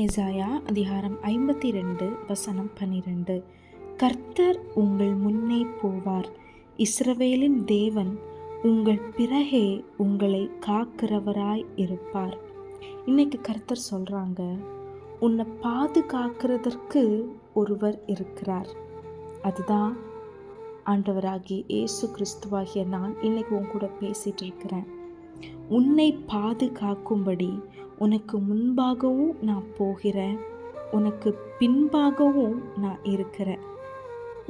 எசாயா அதிகாரம் ஐம்பத்தி ரெண்டு வசனம் பன்னிரெண்டு. கர்த்தர் உங்கள் முன்னே போவார். இஸ்ரவேலின் தேவன் உங்கள் பிறகே உங்களை காக்கிறவராய் இருப்பார். இன்னைக்கு கர்த்தர் சொல்கிறாங்க உன்னை பாதுகாக்கிறதற்கு ஒருவர் இருக்கிறார். அதுதான் ஆண்டவராகிய இயேசு கிறிஸ்துவாகிய நான். இன்னைக்கு உன் கூட பேசிகிட்டு இருக்கிறேன். உன்னை பாதுகாக்கும்படி உனக்கு முன்பாகவும் நான் போகிறேன். உனக்கு பின்பாகவும் நான் இருக்கிறேன்.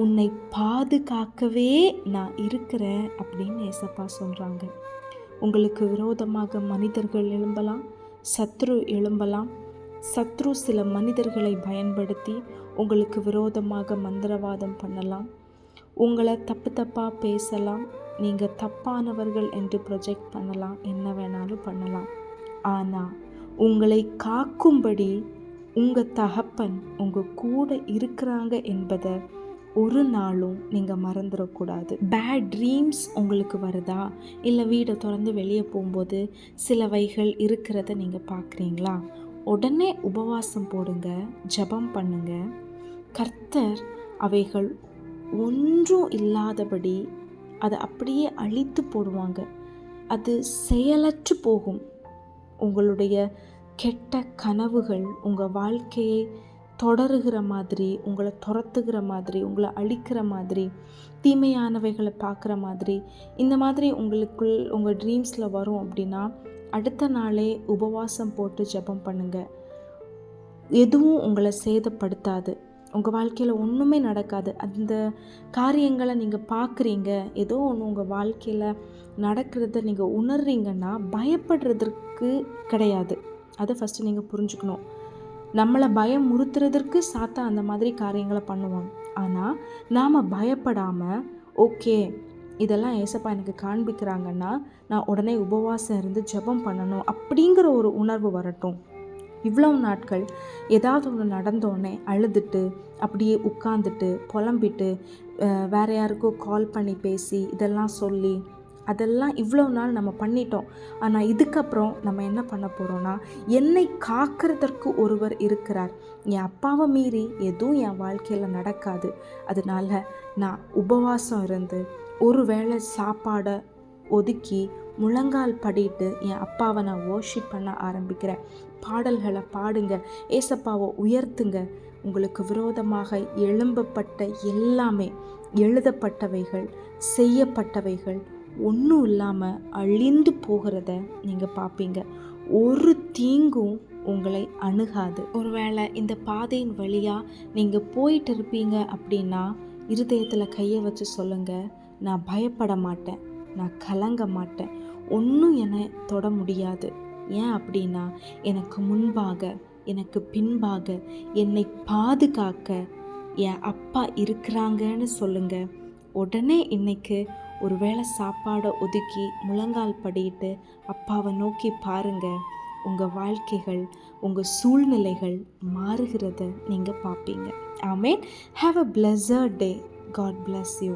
உன்னை பாதுகாக்கவே நான் இருக்கிறேன் அப்படின்னு ஏசப்பா சொல்கிறாங்க உங்களுக்கு விரோதமாக மனிதர்கள் எழும்பலாம் சத்ரு எழும்பலாம். சத்ரு சில மனிதர்களை பயன்படுத்தி உங்களுக்கு விரோதமாக மந்திரவாதம் பண்ணலாம். உங்களை தப்பு தப்பாக பேசலாம். நீங்கள் தப்பானவர்கள் என்று ப்ரொஜெக்ட் பண்ணலாம். என்ன வேணாலும் பண்ணலாம். ஆனால் உங்களை காக்கும்படி உங்கள் தகப்பன் உங்கள் கூட இருக்கிறாங்க என்பதை ஒரு நாளும் நீங்கள் மறந்துடக்கூடாது. பேட் ட்ரீம்ஸ் உங்களுக்கு வருதா? இல்லை வீடை திறந்து வெளியே போகும்போது சிலவைகள் இருக்கிறத நீங்கள் பார்க்குறீங்களா உடனே உபவாசம் போடுங்க ஜபம் பண்ணுங்க. கர்த்தர் அவைகள் ஒன்றும் இல்லாதபடி அதை அப்படியே அழித்து போடுவாங்க. அது செயலற்று போகும். உங்களுடைய கெட்ட கனவுகள் உங்கள் வாழ்க்கையை தொடருகிற மாதிரி உங்களை துரத்துகிற மாதிரி உங்களை அழிக்கிற மாதிரி தீமையானவைகளை பார்க்குற மாதிரி இந்த மாதிரி உங்களுக்குள் உங்கள் ட்ரீம்ஸில் வரும் அப்படின்னா அடுத்த நாளே உபவாசம் போட்டு ஜெபம் பண்ணுங்கள் எதுவும் உங்களை சேதப்படுத்தாது. உங்கள் வாழ்க்கையில் ஒன்றுமே நடக்காது. அந்த காரியங்களை நீங்கள் பார்க்குறீங்க ஏதோ ஒன்று உங்கள் வாழ்க்கையில் நடக்கிறத நீங்கள் உணர்றீங்கன்னா பயப்படுறதற்கு கிடையாது. அதை ஃபஸ்ட்டு நீங்கள் புரிஞ்சுக்கணும். நம்மளை பயம் முறுத்துறதற்கு சாத்தா அந்த மாதிரி காரியங்களை பண்ணுவாங்க ஆனால் நாம் பயப்படாமல் ஓகே இதெல்லாம் ஏசப்பா எனக்கு காண்பிக்கிறாங்கன்னா நான் உடனே உபவாசம் இருந்து ஜெபம் பண்ணணும் அப்படிங்கிற ஒரு உணர்வு வரட்டும். இவ்வளவு நாட்கள் ஏதாவது ஒன்று நடந்தோடனே அழுதுட்டு அப்படியே உட்காந்துட்டு புலம்பிட்டு அஹ், வேற யாருக்கோ கால் பண்ணி பேசி இதெல்லாம் சொல்லி அதெல்லாம் இவ்வளோ நாள் நம்ம பண்ணிட்டோம். ஆனால் இதுக்கப்புறம் நம்ம என்ன பண்ண போகிறோன்னா என்னை காக்கிறதற்கு ஒருவர் இருக்கிறார். என் அப்பாவை மீறி எதுவும் என் வாழ்க்கையில் நடக்காது. அதனால நான் உபவாசம் இருந்து ஒரு வேளை சாப்பாடை ஒதுக்கி முழங்கால் படிட்டு என் அப்பாவை நான் worship பண்ண ஆரம்பிக்கிறேன். பாடல்களை பாடுங்க. ஏசப்பாவை உயர்த்துங்க. உங்களுக்கு விரோதமாக எழும்பப்பட்ட எல்லாமே எழுதப்பட்டவைகள் செய்யப்பட்டவைகள் ஒன்றும் இல்லாமல் அழிந்து போகிறத நீங்கள் பார்ப்பீங்க ஒரு தீங்கும் உங்களை அணுகாது. ஒருவேளை இந்த பாதையின் வழியாக நீங்கள் போயிட்டு இருப்பீங்க அப்படின்னா இருதயத்தில் கையை வச்சு சொல்லுங்கள் நான் பயப்பட மாட்டேன் நான் கலங்க மாட்டேன். ஒன்றும் என்னை தொட முடியாது. ஏன் அப்படின்னா எனக்கு முன்பாக எனக்கு பின்பாக என்னை பாதுகாக்க என் அப்பா இருக்கிறாங்கன்னு சொல்லுங்க. உடனே இன்னைக்கு ஒருவேளை சாப்பாடை ஒதுக்கி முழங்கால் படிட்டு அப்பாவை நோக்கி பாருங்க. உங்கள் வாழ்க்கைகள் உங்கள் சூழ்நிலைகள் மாறுகிறத நீங்கள் பார்ப்பீங்க. Amen. Have a pleasure day God bless you